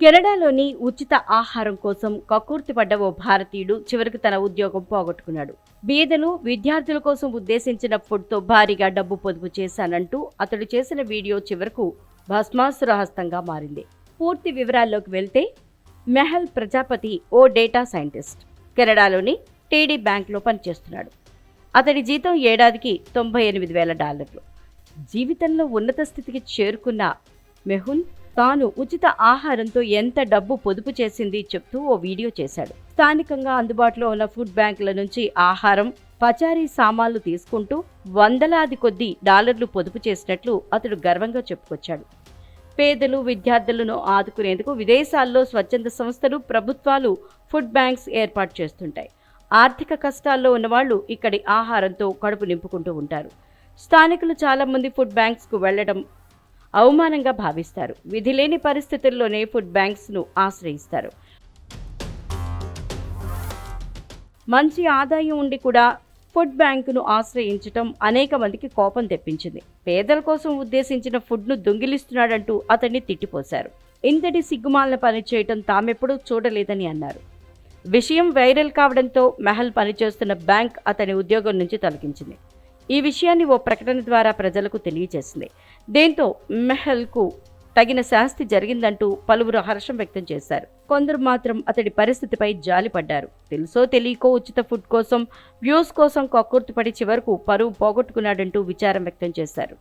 కెనడాలోని ఉచిత ఆహారం కోసం కక్కుర్తిపడ్డ ఓ భారతీయుడు చివరికి తన ఉద్యోగం పోగొట్టుకున్నాడు. బీదలు విద్యార్థుల కోసం ఉద్దేశించిన ఫుడ్తో భారీగా డబ్బు పొదుపు చేశానంటూ అతడు చేసిన వీడియో చివరకు భస్మాసురహస్తంగా మారింది. పూర్తి వివరాల్లోకి వెళ్తే మెహల్ ప్రజాపతి ఓ డేటా సైంటిస్ట్ కెనడాలోని టీడీ బ్యాంక్లో పనిచేస్తున్నాడు. అతడి జీతం ఏడాదికి తొంభై ఎనిమిది వేల డాలర్లు. జీవితంలో ఉన్నత స్థితికి చేరుకున్న మెహుల్ తాను ఉచిత ఆహారంతో ఎంత డబ్బు పొదుపు చేసింది చెప్తూ ఓ వీడియో చేశాడు. స్థానికంగా అందుబాటులో ఉన్న ఫుడ్ బ్యాంకుల నుంచి ఆహారం పచారీ సామాన్లు తీసుకుంటూ వందలాది కొద్ది డాలర్లు పొదుపు చేసినట్లు అతడు గర్వంగా చెప్పుకొచ్చాడు. పేదలు విద్యార్థులను ఆదుకునేందుకు విదేశాల్లో స్వచ్ఛంద సంస్థలు ప్రభుత్వాలు ఫుడ్ బ్యాంక్స్ ఏర్పాటు చేస్తుంటాయి. ఆర్థిక కష్టాల్లో ఉన్నవాళ్ళు ఇక్కడి ఆహారంతో కడుపు నింపుకుంటూ ఉంటారు. స్థానికులు చాలామంది ఫుడ్ బ్యాంక్స్కు వెళ్ళడం అవమానంగా భావిస్తారు. విధి లేని పరిస్థితుల్లోనే ఫుడ్ బ్యాంక్స్ను ఆశ్రయిస్తారు. మంచి ఆదాయం ఉండి కూడా ఫుడ్ బ్యాంకును ఆశ్రయించటం అనేక మందికి కోపం తెప్పించింది. పేదల కోసం ఉద్దేశించిన ఫుడ్ను దొంగిలిస్తున్నాడంటూ అతన్ని తిట్టిపోశారు. ఇంతటి సిగ్గుమాలను పని చేయటం తామెప్పుడూ చూడలేదని అన్నారు. విషయం వైరల్ కావడంతో మెహల్ పనిచేస్తున్న బ్యాంక్ అతని ఉద్యోగం నుంచి తొలగించింది. ఈ విషయాన్ని ఓ ప్రకటన ద్వారా ప్రజలకు తెలియజేసింది. దీంతో మెహల్కు తగిన శాస్తి జరిగిందంటూ పలువురు హర్షం వ్యక్తం చేశారు. కొందరు మాత్రం అతడి పరిస్థితిపై జాలిపడ్డారు. తెలుసో తెలియకో ఉచిత ఫుడ్ కోసం వ్యూస్ కోసం కక్కుర్తిపడి చివరకు పరువు పోగొట్టుకున్నాడంటూ విచారం వ్యక్తం చేశారు.